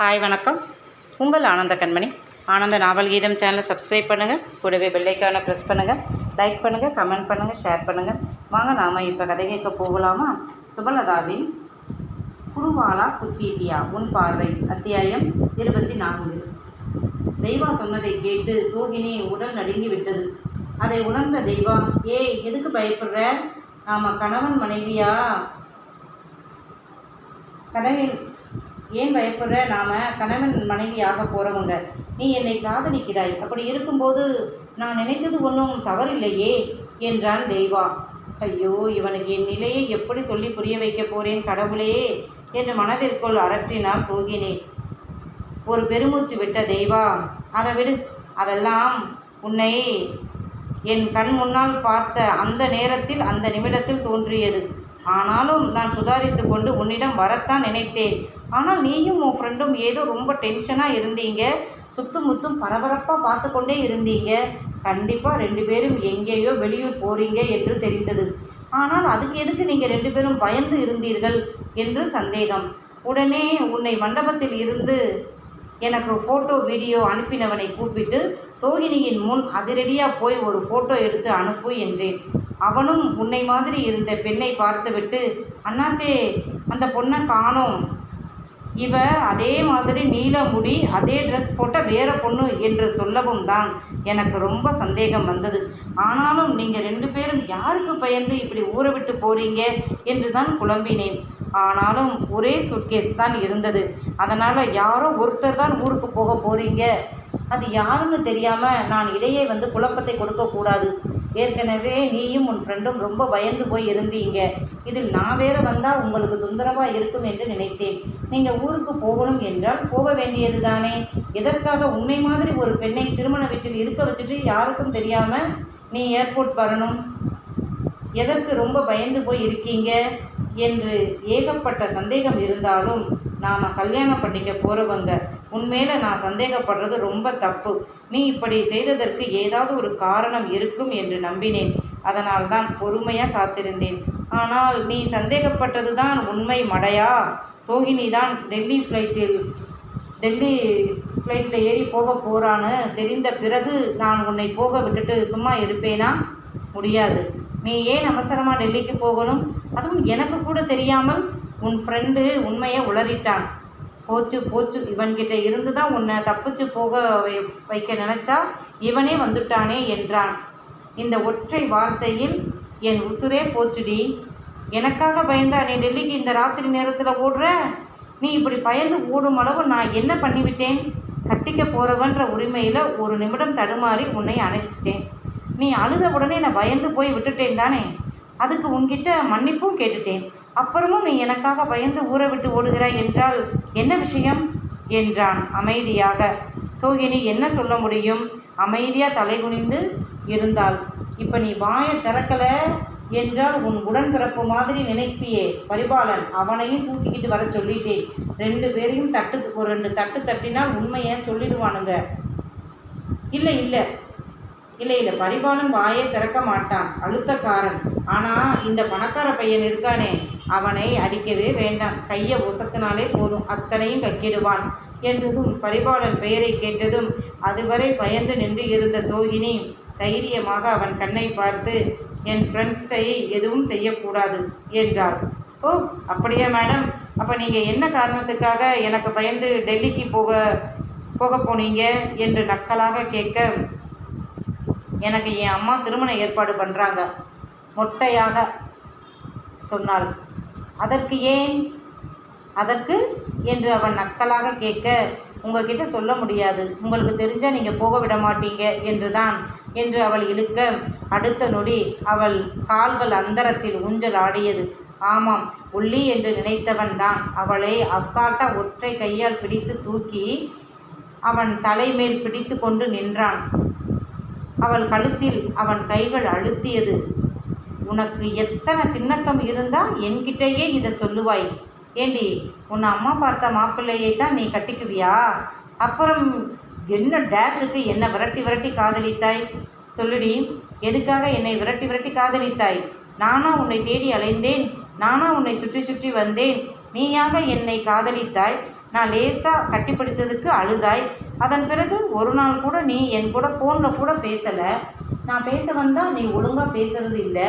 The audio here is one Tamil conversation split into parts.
ஹாய் வணக்கம். உங்கள் ஆனந்த கண்மணி. ஆனந்த நாவல் கீதம் சேனலை சப்ஸ்கிரைப் பண்ணுங்கள் கூடவே பெல்லைக்கான ப்ரெஸ் பண்ணுங்கள் லைக் பண்ணுங்கள் கமெண்ட் பண்ணுங்கள் ஷேர் பண்ணுங்கள் வாங்க நாம் இப்போ கதை கேட்க போகலாமா? சுபலதாவின் குருவாலா குத்தீட்டியா? உன் பார்வை. அத்தியாயம் இருபத்தி நான்கு தெய்வா சொன்னதை கேட்டு தோகினி உடல் நடுங்கி விட்டது. அதை உணர்ந்த தெய்வா ஏய் எதுக்கு பயப்படுற? நாம கணவன் மனைவியா? கணவன் ஏன் பயப்படுற? நாம கணவன் மனைவியாக போறவங்க நீ என்னை காதலிக்கிறாய். அப்படி இருக்கும்போது நான் நினைத்தது ஒன்றும் தவறில்லையே என்றான் தெய்வா. ஐயோ இவனுக்கு என் நிலையை எப்படி சொல்லி புரிய வைக்க போறேன் கடவுளே என்று மனதிற்குள் அரற்றினால் தூகினே ஒரு பெருமூச்சு விட்ட தெய்வா அதை விடு. அதெல்லாம் உன்னை என் கண் முன்னால் பார்த்த அந்த நேரத்தில் அந்த நிமிடத்தில் தோன்றியது. ஆனாலும் நான் சுதாரித்து கொண்டு உன்னிடம் வரத்தான் நினைத்தேன். ஆனால் நீயும் உன் ஃப்ரெண்டும் ஏதோ ரொம்ப டென்ஷனாக இருந்தீங்க. சுத்தும் முத்தும் பரபரப்பாக பார்த்து கொண்டே இருந்தீங்க. கண்டிப்பாக ரெண்டு பேரும் எங்கேயோ வெளியூர் போகிறீங்க என்று தெரிந்தது. ஆனால் அதுக்கு எதுக்கு நீங்கள் ரெண்டு பேரும் பயந்து இருந்தீர்கள் என்று சந்தேகம். உடனே உன்னை மண்டபத்தில் இருந்து எனக்கு ஃபோட்டோ வீடியோ அனுப்பினவனை கூப்பிட்டு தோகினியின் முன் அதிரடியாக போய் ஒரு ஃபோட்டோ எடுத்து அனுப்பு என்றேன். அவனும் உன்னை மாதிரி இருந்த பெண்ணை பார்த்துவிட்டு அண்ணாத்தே அந்த பொண்ணை காணோம். இவ அதே மாதிரி நீல முடி அதே ட்ரெஸ் போட்ட வேற பொண்ணு என்று சொல்லவும் தான் எனக்கு ரொம்ப சந்தேகம் வந்தது. ஆனாலும் நீங்கள் ரெண்டு பேரும் யாருக்கு பயந்து இப்படி ஊரை விட்டு போறீங்க என்று தான் குழம்பினேன். ஆனாலும் ஒரே சுட்கேஸ் தான் இருந்தது. அதனால் யாரோ ஒருத்தர் தான் ஊருக்கு போக போகிறீங்க அது யாருன்னு தெரியாமல் நான் இடையே வந்து குழப்பத்தை கொடுக்கக்கூடாது ஏற்கனவே நீயும் உன் ஃப்ரெண்டும் ரொம்ப பயந்து போய் இருந்தீங்க. இதில் நான் வேற வந்தால் உங்களுக்கு தொந்தரவாக இருக்கும் என்று நினைத்தேன். நீங்கள் ஊருக்கு போகணும் என்றால் போக வேண்டியது தானே? எதற்காக உன்னை மாதிரி ஒரு பெண்ணை திருமண வீட்டில் இருக்க வச்சுட்டு யாருக்கும் தெரியாமல் நீ ஏர்போர்ட் வரணும்? எதற்கு ரொம்ப பயந்து போய் இருக்கீங்க? என்று ஏகப்பட்ட சந்தேகம் இருந்தாலும் நாம் கல்யாணம் பண்ணிக்க போகிறவங்க உன்மேல நான் சந்தேகப்படுறது ரொம்ப தப்பு. நீ இப்படி செய்ததற்கு ஏதாவது ஒரு காரணம் இருக்கும் என்று நம்பினேன். அதனால் தான் பொறுமையாக காத்திருந்தேன். ஆனால் நீ சந்தேகப்பட்டது தான் உண்மை மடையா? தோகினி தான் டெல்லி ஃப்ளைட்டில் டெல்லி ஃப்ளைட்டில் ஏறி போக போகிறான்னு தெரிந்த பிறகு நான் உன்னை போக விட்டுட்டு சும்மா இருப்பேனா? முடியாது. நீ ஏன் அவசரமாக டெல்லிக்கு போகணும்? அதுவும் எனக்கு கூட தெரியாமல் உன் ஃப்ரெண்டு உண்மையை உளறிட்டான். போச்சு போச்சு. இவன்கிட்ட இருந்து தான் உன்னை தப்பிச்சு போக வை- வைக்க நினச்சா இவனே வந்துட்டானே என்றான். இந்த ஒற்றை வார்த்தையில் என் உசுரே போச்சுடி. எனக்காக பயந்தா நீ டெல்லிக்கு இந்த ராத்திரி நேரத்தில் ஓடுற? நீ இப்படி பயந்து ஓடும் அளவு நான் என்ன பண்ணிவிட்டேன்? கட்டிக்க போகிறவன்ற உரிமையில் ஒரு நிமிடம் தடுமாறி உன்னை அணைச்சிட்டேன். நீ அழுத உடனே நான் பயந்து போய் விட்டுட்டேன் தானே? அதுக்கு உன்கிட்ட மன்னிப்பும் கேட்டுட்டேன். அப்புறமும் நீ எனக்காக பயந்து ஊரை விட்டு ஓடுகிறாய் என்றால் என்ன விஷயம்? என்றான் அமைதியாக. தோகினி என்ன சொல்ல முடியும்? அமைதியாக தலைகுனிந்து இருந்தாள். இப்போ நீ வாயை திறக்கலை என்றால் உன் உடன்பிறப்பு மாதிரி நினைப்பியே. பரிபாலன் அவனையும் தூக்கிக்கிட்டு வர சொல்லிட்டேன். ரெண்டு பேரையும் தட்டு ஒரு ரெண்டு தட்டு தட்டினால் உண்மையை சொல்லிடுவானுங்க? இல்லை இல்லை. இல்லை இல்லை. பரிபாலன் வாயே திறக்க மாட்டான். அழுத்தக்காரன். ஆனால் இந்த பணக்கார பையன் இருக்கானே. அவனை அடிக்கவே வேண்டாம். கையை உசத்தினாலே போதும். அத்தனையும் கக்கிடுவான் என்றதும் பரிபாலன் பெயரை கேட்டதும் அதுவரை பயந்து நின்று இருந்த தோகினி தைரியமாக அவன் கண்ணை பார்த்து என் ஃப்ரெண்ட்ஸை எதுவும் செய்யக்கூடாது என்றாள். ஓ அப்படியா மேடம் அப்போ நீங்கள் என்ன காரணத்துக்காக எனக்கு பயந்து டெல்லிக்கு போக போக போனீங்க? என்று நக்கலாக கேட்க எனக்கு என் அம்மா திருமண ஏற்பாடு பண்ணுறாங்க மொட்டையாக சொன்னாள். அதற்கு ஏன்? அதற்கு என்று அவன் நக்கலாக கேட்க உங்ககிட்ட சொல்ல முடியாது. உங்களுக்கு தெரிஞ்சால் நீங்கள் போக விட மாட்டீங்க என்று தான் என்று அவள் இழுக்க. அடுத்த நொடி அவள் கால்கள் அந்தரத்தில் ஊஞ்சல் ஆடியது. ஆமாம் உள்ளி என்று நினைத்தவன் தான். அவளை அசால்ட்டா ஒற்றை கையால் பிடித்து தூக்கி அவன் தலைமேல் பிடித்து கொண்டு நின்றான். அவள் கழுத்தில் அவன் கைகள் அழுத்தியது. உனக்கு எத்தனை திண்ணக்கம் இருந்தால் என்கிட்டயே இதை சொல்லுவாய். ஏண்டி உன் அம்மா பார்த்த மாப்பிள்ளையை தான் நீ கட்டிக்குவியா? அப்புறம் என்ன டேஷுக்கு என்ன விரட்டி விரட்டி காதலித்தாய்? சொல்லுடி எதுக்காக என்னை விரட்டி விரட்டி காதலித்தாய்? நானா உன்னை தேடி அலைந்தேன் நானா உன்னை சுற்றி சுற்றி வந்தேன். நீயாக என்னை காதலித்தாய் நான் லேசாக கட்டிப்பிடித்ததுக்கு அழுதாய். அதன் பிறகு ஒரு நாள் கூட நீ என் கூட ஃபோனில் கூட பேசலை. நான் பேச வந்தால் நீ ஒழுங்காக பேசுறது இல்லை.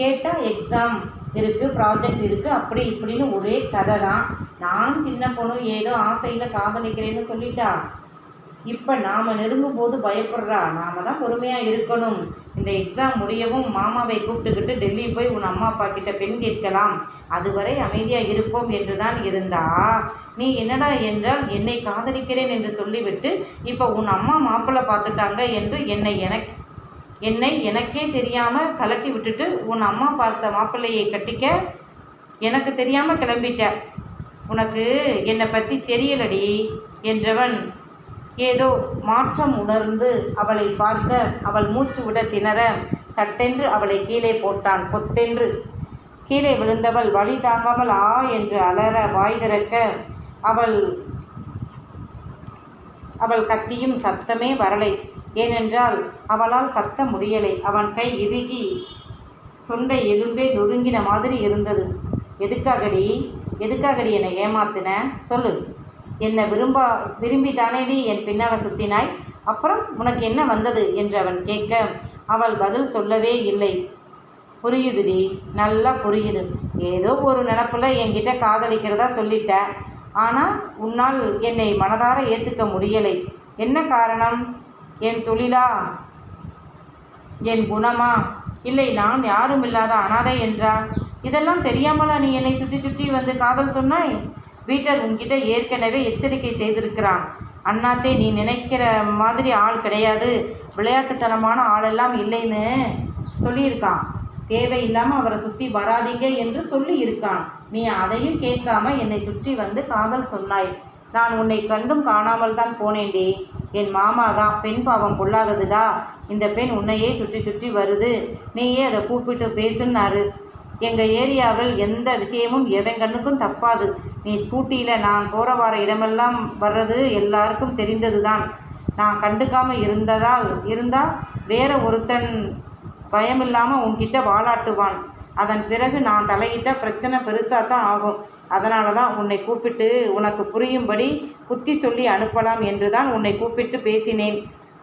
கேட்டால் எக்ஸாம் இருக்குது ப்ராஜெக்ட் இருக்குது அப்படி இப்படின்னு ஒரே கதை தான் நான் சின்ன பொண்ணும் ஏதோ ஆசையில் காதலிக்கிறேன்னு சொல்லிட்டா. இப்போ நாம் நெருங்கும் போது பயப்படுறா. நாம் தான் பொறுமையாக இருக்கணும். இந்த எக்ஸாம் முடியவும் மாமாவை கூப்பிட்டுக்கிட்டு டெல்லி போய் உன் அம்மா அப்பா கிட்ட பெண் கேட்கலாம். அதுவரை அமைதியாக இருப்போம் என்று தான் இருந்தா. நீ என்னடா என்றால் என்னை காதலிக்கிறேன் என்று சொல்லிவிட்டு இப்போ உன் அம்மா மாப்பிள்ளை பார்த்துட்டாங்க என்று என்னை எனக்கு என்னை எனக்கே தெரியாமல் கலட்டி விட்டுட்டு உன் அம்மா பார்த்த மாப்பிள்ளையை கட்டிக்க எனக்கு தெரியாமல் கிளம்பிட்ட. உனக்கு என்னை பற்றி தெரியலடி என்றவன் ஏதோ மாற்றம் உணர்ந்து அவளை பார்க்க அவள் மூச்சு விட திணற சட்டென்று அவளை கீழே போட்டான். பொத்தென்று கீழே விழுந்தவள் வழி தாங்காமல் ஆ என்று அலற வாய் திறக்க அவள் அவள் கத்தியும் சத்தமே வரலை. ஏனென்றால் அவளால் கத்த முடியலை. அவன் கை இறுகி தொண்டை எலும்பே நொறுங்கின மாதிரி இருந்தது. எதுக்காகடி? எதுக்காகடி என்னை ஏமாத்தின? சொல்லு. என்னை விரும்பா விரும்பி தானேடி என் பின்னால் சுத்தினாய்? அப்புறம் உனக்கு என்ன வந்தது? என்று அவன் கேட்க அவள் பதில் சொல்லவே இல்லை. புரியுதுடி. நல்லா புரியுது. ஏதோ ஒரு நினப்பில் என்கிட்ட காதலிக்கிறதா சொல்லிட்ட. ஆனால் உன்னால் என்னை மனதார ஏற்றுக்க முடியலை. என்ன காரணம்? என் தொழிலா? என் குணமா? இல்லை நான் யாரும் இல்லாத அனாதை என்றா? இதெல்லாம் தெரியாமலா நீ என்னை சுற்றி சுற்றி வந்து காதல் சொன்னாய்? பீட்டர் உன்கிட்ட ஏற்கனவே எச்சரிக்கை செய்திருக்கிறான். அண்ணாத்தே நீ நினைக்கிற மாதிரி ஆள் கிடையாது. விளையாட்டுத்தனமான ஆளெல்லாம் இல்லைன்னு சொல்லியிருக்கான். தேவையில்லாமல் அவரை சுற்றி வராதீங்க என்று சொல்லியிருக்கான். நீ அதையும் கேட்காம என்னை சுற்றி வந்து காதல் சொன்னாய். நான் உன்னை கண்டும் காணாமல் தான் போனேன்டி. என் மாமா தான் பெண் பாவம் கொள்ளாததுடா. இந்த பெண் உன்னையே சுற்றி சுற்றி வருது. நீயே அதை கூப்பிட்டு பேசுன்னாரு. எங்கள் ஏரியாவில் எந்த விஷயமும் எவன் கண்ணுக்கும் தப்பாது. நீ ஸ்கூட்டியில் நான் போகிற வர இடமெல்லாம் வர்றது எல்லாருக்கும் தெரிந்தது தான் நான் கண்டுக்காமல் இருந்ததால் இருந்தால் வேற ஒருத்தன் பயமில்லாமல் உன்கிட்ட வாளாட்டுவான் அதன் பிறகு நான் தலையிட்ட பிரச்சனை பெருசாக தான் ஆகும். அதனால தான் உன்னை கூப்பிட்டு உனக்கு புரியும்படி புத்தி சொல்லி அனுப்பலாம் என்று தான் உன்னை கூப்பிட்டு பேசினேன்.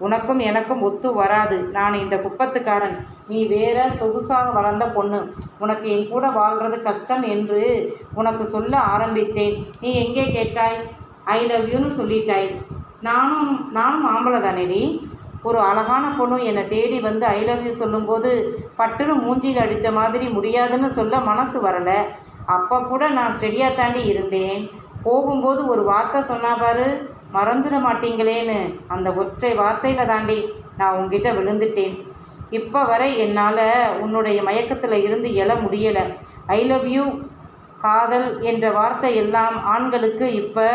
உனக்கும் எனக்கும் ஒத்து வராது. நான் இந்த குப்பத்துக்காரன். நீ வேற சொகுசாக வளர்ந்த பொண்ணு. உனக்கு என் கூட வாழ்கிறது கஷ்டம் என்று உனக்கு சொல்ல ஆரம்பித்தேன். நீ எங்கே கேட்டாய்? ஐ லவ் யூன்னு சொல்லிட்டாய். நானும் நானும் ஆம்பளை தானேடி ஒரு அழகான பொண்ணு என்னை தேடி வந்து ஐ லவ் யூ சொல்லும்போது பட்டுன்னு மூஞ்சியில் அடித்த மாதிரி முடியாதுன்னு சொல்ல மனசு வரலை. அப்போ கூட நான் ஸ்டெடியாக தாண்டி இருந்தேன். போகும்போது ஒரு வார்த்தை சொன்னாபாரு மறந்துட மாட்டீங்களேன்னு அந்த ஒற்றை வார்த்தையில் தாண்டி நான் உங்ககிட்ட விழுந்துட்டேன். இப்போ வரை என்னால் உன்னுடைய மயக்கத்தில் இருந்து எழ முடியலை. ஐ லவ் யூ காதல் என்ற வார்த்தை எல்லாம் ஆண்களுக்கு இப்போ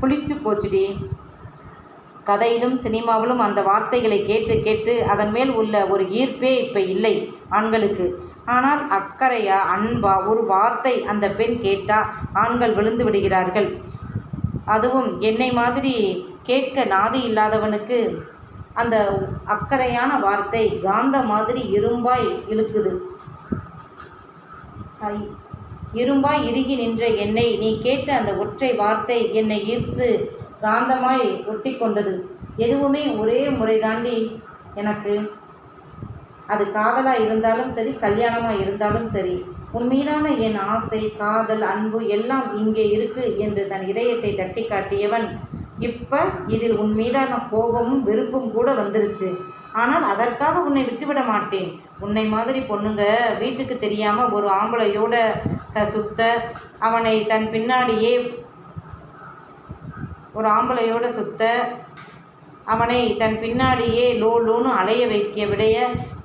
புளிச்சு போச்சுடி. கதையிலும் சினிமாவிலும் அந்த வார்த்தைகளை கேட்டு கேட்டு அதன் மேல் உள்ள ஒரு ஈர்ப்பே இப்போ இல்லை ஆண்களுக்கு. ஆனால் அக்கறையா அன்பா ஒரு வார்த்தை அந்த பெண் கேட்டால் ஆண்கள் விழுந்து விடுகிறார்கள். அதுவும் என்னை மாதிரி கேட்க நாதி இல்லாதவனுக்கு அந்த அக்கறையான வார்த்தை காந்த மாதிரி இரும்பாய் இழுக்குது. ஐ- இரும்பாய் இறுகி நின்ற என்னை நீ கேட்ட அந்த ஒற்றை வார்த்தை என்னை ஈர்த்து காந்தமாய் ஒட்டி கொண்டது எதுவுமே ஒரே முறை தாண்டி எனக்கு. அது காதலாக இருந்தாலும் சரி கல்யாணமாக இருந்தாலும் சரி. உன் மீதான என் ஆசை காதல் அன்பு எல்லாம் இங்கே இருக்கு என்று தன் இதயத்தை தட்டி காட்டியவன் இப்போ இதில் உன் மீதான கோபமும் வெறுப்பும் கூட வந்துருச்சு. ஆனால் அதற்காக உன்னை விட்டுவிட மாட்டேன். உன்னை மாதிரி பொண்ணுங்க வீட்டுக்கு தெரியாமல் ஒரு ஆம்பளையோட சுத்த அவனை தன் பின்னாடியே ஒரு ஆம்பளையோட சுத்த அவனை தன் பின்னாடியே லோ லோன்னு அலைய வைக்க விடைய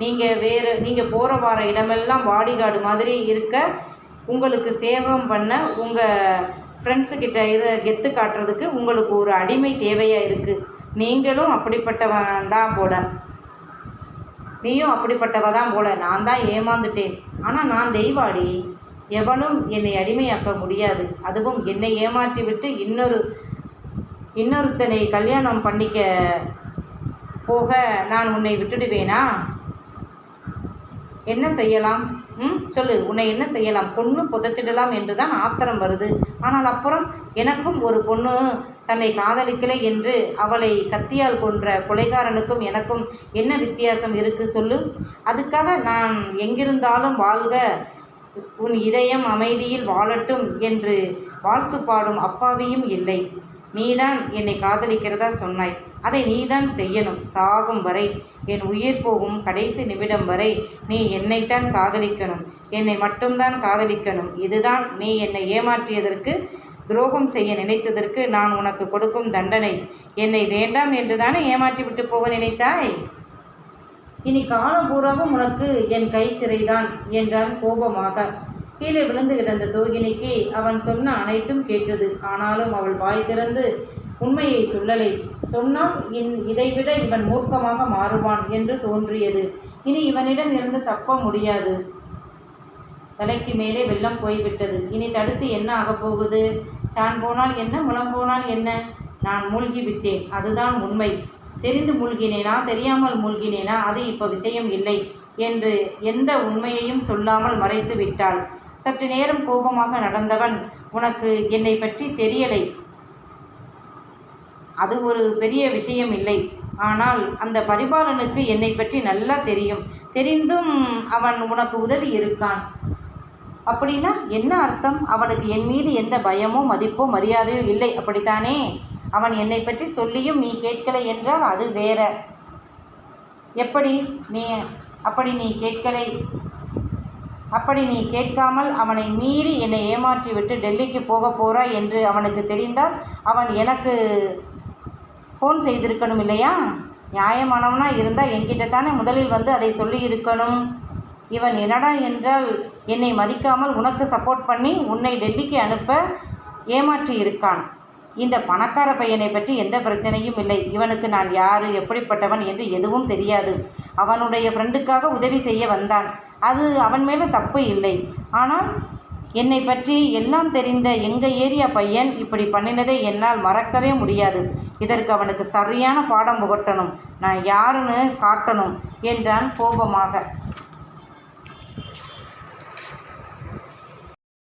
நீங்கள் வேறு நீங்கள் போகிற வார இடமெல்லாம் பாடிகார்டு மாதிரி இருக்க உங்களுக்கு சேவகம் பண்ண உங்கள் ஃப்ரெண்ட்ஸுக்கிட்ட இரு கெத்து காட்டுறதுக்கு உங்களுக்கு ஒரு அடிமை தேவையாக இருக்குது நீங்களும் அப்படிப்பட்டவன் தான் போல. நீயும் அப்படிப்பட்டவ தான் போல. நான் தான் ஏமாந்துட்டேன். ஆனால் நான் தெய்வாடி. எவனும் என்னை அடிமையாக்க முடியாது. அதுவும் என்னை ஏமாற்றி விட்டு இன்னொரு இன்னொருத்தனை கல்யாணம் பண்ணிக்க போக நான் உன்னை விட்டுடுவேனா? என்ன செய்யலாம்? ம் சொல்லு. உன்னை என்ன செய்யலாம்? பொண்ணு புதைச்சிடலாம் என்று தான் ஆத்திரம் வருது. ஆனால் அப்புறம் எனக்கும் ஒரு பொண்ணு தன்னை காதலிக்கலை என்று அவளை கத்தியால் கொன்ற கொலைகாரனுக்கும் எனக்கும் என்ன வித்தியாசம் இருக்குது சொல்லு? அதுக்காக நான் எங்கிருந்தாலும் வாழ்க. உன் இதயம் அமைதியில் வாழட்டும் என்று வாழ்த்து பாடும் அப்பாவியும் இல்லை. நீதான் என்னை காதலிக்கிறதா சொன்னாய். அதை நீதான் செய்யணும். சாகும் வரை. என் உயிர் போகும் கடைசி நிமிடம் வரை நீ என்னைத்தான் காதலிக்கணும். என்னை மட்டும்தான் காதலிக்கணும். இதுதான் நீ என்னை ஏமாற்றியதற்கு துரோகம் செய்ய நினைத்ததற்கு நான் உனக்கு கொடுக்கும் தண்டனை. என்னை வேண்டாம் என்று தானே ஏமாற்றி விட்டு போக நினைத்தாய்? இனி காலம் பூராவும் உனக்கு என் கை சிறைதான் என்றான் கோபமாக. கீழே விழுந்து கிடந்த தோகினிக்கு அவன் சொன்ன அனைத்தும் கேட்டது. ஆனாலும் அவள் வாய் திறந்து உண்மையை சொல்லலை. சொன்னால் இன் இதைவிட இவன் மூர்க்கமாக மாறுவான் என்று தோன்றியது. இனி இவனிடம் இருந்து தப்ப முடியாது. தலைக்கு மேலே வெள்ளம் போய்விட்டது. இனி தடுத்து என்ன ஆகப் போகுது? சான் போனால் என்ன முளம் போனால் என்ன? நான் மூழ்கி விட்டேன். அதுதான் உண்மை. தெரிந்து மூழ்கினேனா தெரியாமல் மூழ்கினேனா அது இப்போ விஷயம் இல்லை என்று எந்த உண்மையையும் சொல்லாமல் மறைத்து விட்டாள். சற்று நேரம் கோபமாக நடந்தவன் உனக்கு என்னை பற்றி தெரியலை. அது ஒரு பெரிய விஷயம் இல்லை. ஆனால் அந்த பரிபாலனுக்கு என்னை பற்றி நல்லா தெரியும். தெரிந்தும் அவன் உனக்கு உதவி இருக்கான். அப்படின்னா என்ன அர்த்தம்? அவனுக்கு என் மீது எந்த பயமோ மதிப்போ மரியாதையோ இல்லை. அப்படித்தானே? அவன் என்னை பற்றி சொல்லியும் நீ கேட்கலை என்றால் அது வேற. எப்படி? நீ அப்படி நீ கேட்கலை. அப்படி நீ கேட்காமல் அவனை மீறி என்னை ஏமாற்றிவிட்டு டெல்லிக்கு போக போகிறாய் என்று அவனுக்கு தெரிந்தால் அவன் எனக்கு ஃபோன் செய்திருக்கணும் இல்லையா? நியாயமானவனா இருந்தால் என்கிட்ட தானே முதலில் வந்து அதை சொல்லி இருக்கணும் இவன் என்னடா என்றால் என்னை மதிக்காமல் உனக்கு சப்போர்ட் பண்ணி உன்னை டெல்லிக்கு அனுப்ப ஏமாற்றி இருக்கான் இந்த பணக்கார பையனை பற்றி எந்த பிரச்சனையும் இல்லை. இவனுக்கு நான் யார் எப்படிப்பட்டவன் என்று எதுவும் தெரியாது. அவனுடைய ஃப்ரெண்டுக்காக உதவி செய்ய வந்தான். அது அவன் மேலே தப்பு இல்லை. ஆனால் என்னை பற்றி எல்லாம் தெரிந்த எங்கள் ஏரியா பையன் இப்படி பண்ணினதை என்னால் மறக்கவே முடியாது. இதற்கு அவனுக்கு சரியான பாடம் புகட்டணும். நான் யாருன்னு காட்டணும் என்றான் கோபமாக.